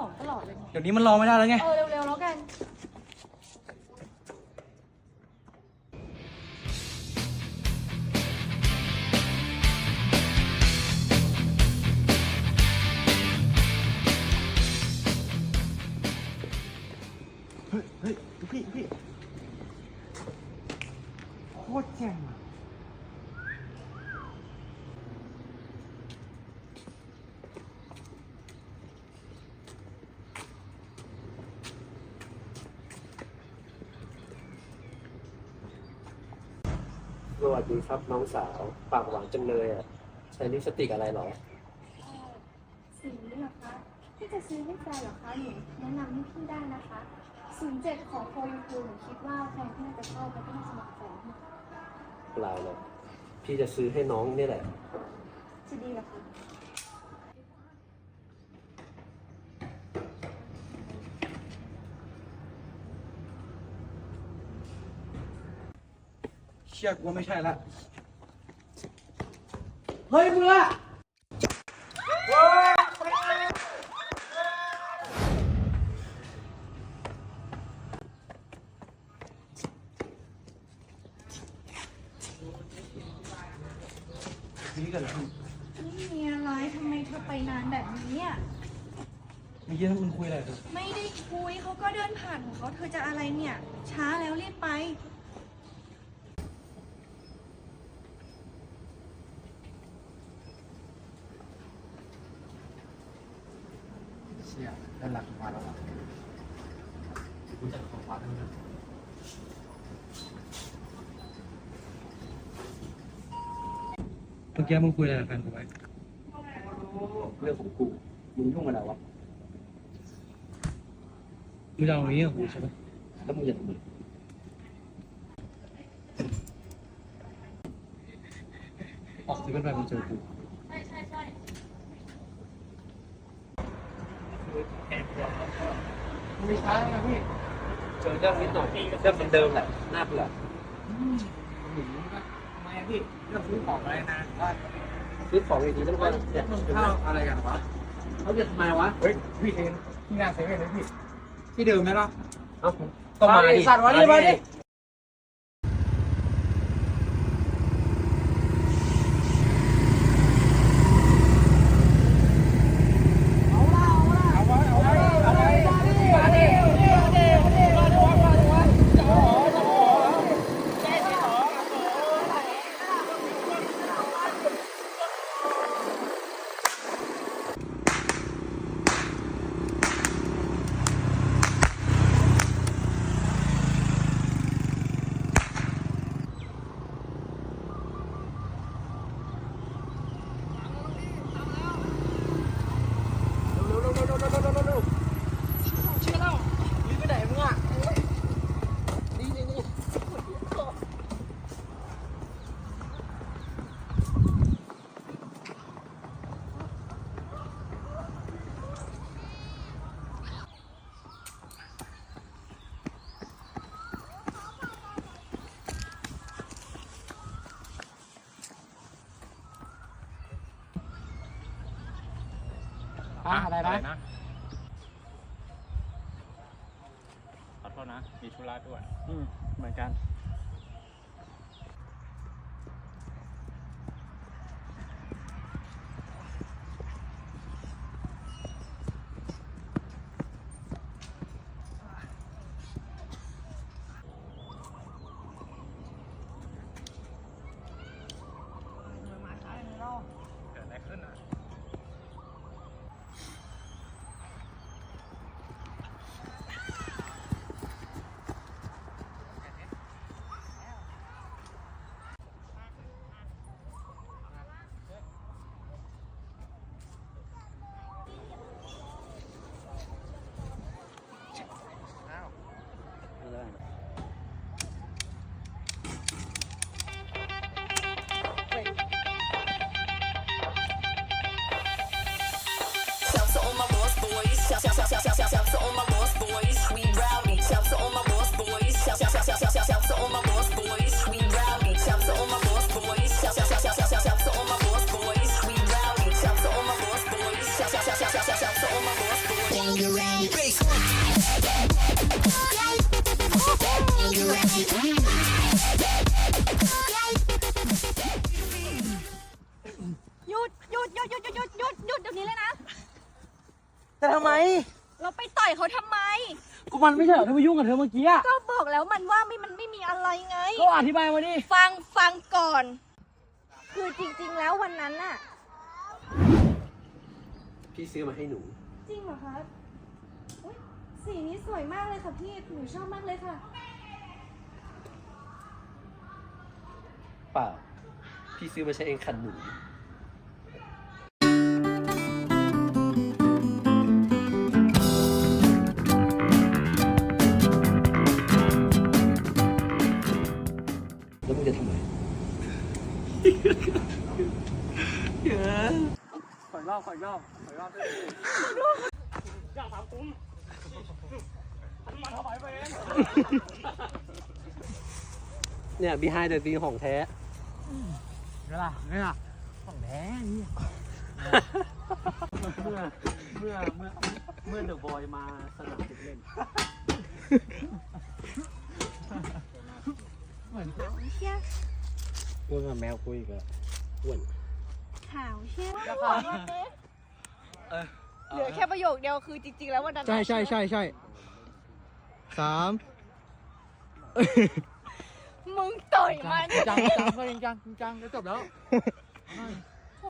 สองตลอดเลยเดี๋ยวนี้มันรอไม่ได้แล้วไง เออเร็วๆแล้วกัน สวัสดีครับน้องสาวปากหวานจังเลยอะใช้ลิปสติกอะไรเหรอสีนี้เหรอคะพี่จะซื้อให้แฟนเหรอคะหนูแนะนำให้พี่ได้นะคะ07ของโฟยูทูหนูคิดว่าแฟนพี่น่าจะชอบและก็น่าจะเหมาะแฟนพี่เปล่าหรอกพี่จะซื้อให้น้องนี่แหละ จะดีเหรอคะ ชื่อกูว่าไม่ใช่ละเฮ้ยมึงอะนี่กันเหรอพี่ไม่มีอะไรทำไมเธอไปนานแบบนี้อะเมื่อกี้มึงคุยอะไรกันไม่ได้คุยเขาก็เดินผ่านของเขาเธอจะอะไรเนี่ย ช้าแล้วรีบไป เชี่ยด้านหลังมาแล้วอะกูจะขอขวาทั้งนั้นเมื่อกี้มึงคุยอะไรกับแฟนกูไว้เรื่องของกูมึงยุ่งอะไรวะมึงจะเอาอย่างนี้กับกูใช่ไหมแล้วมึงจะทำไมออกซื้อกันไปมึงเจอกู ไม่ใช่นะพี่เจอเรื่องนิดหน่อยเรื่องเดิมๆแหละน่าเบื่อทำไมพี่เรื่องซื้อของอะไรนะว่าซื้อของดีๆแล้วก็เนี่ยข้าวอะไรกันวะเขาจะทำไมวะเฮ้ยพี่เอ็นที่งานเซเว่นเลยพี่ที่เดิมไหมล่ะเอ้าก็มาดิสัตว์มาดิมาดิ อะอะไรนะขอโทษนะ มีธุระด่วนอืมเหมือนกัน ดหยุดหยุดหยุดหยุดหยุดยุดเดี๋ยวนี้เลยนะ แต่ทำไม เราไปต่อยเขาทำไม ก็มันไม่ใช่เหรอที่มายุ่งกับเธอเมื่อกี้ก็บอกแล้วมันว่าไม่มันไม่มีอะไรไง ก็อธิบายมาดิฟังฟังก่อน คือจริง ๆ แล้ววันนั้นน่ะ พี่ซื้อมาให้หนู จริงเหรอคะสีนี้สวยมากเลยค่ะพี่ หนูชอบมากเลยค่ะ เปล่า พี่ซื้อมาใช้เองขันหนู แล้วมึงจะทำไมขอยรอบขอยรอบขอยรอบด้วยอยากถามคุ้มฉันมาถวายไปเองเนี่ย behind the scene ของแท้นี่ล่ะนี่ล่ะของแท้นี่เมื่อเมื่อเมื่อเมื่อเดอะบอยมาสนามเด็กเล่น เหมือนขาวเชียอ้วนกับแมวคุยกับอ้วนขาวเชียเหลือแค่ประโยคเดียวคือจริง ๆ แล้ววันนั้นใช่ใช่ใช่ใช่สามมึงต่อยมัน จังจังก็จริงจังจริงจังจะจบแล้ว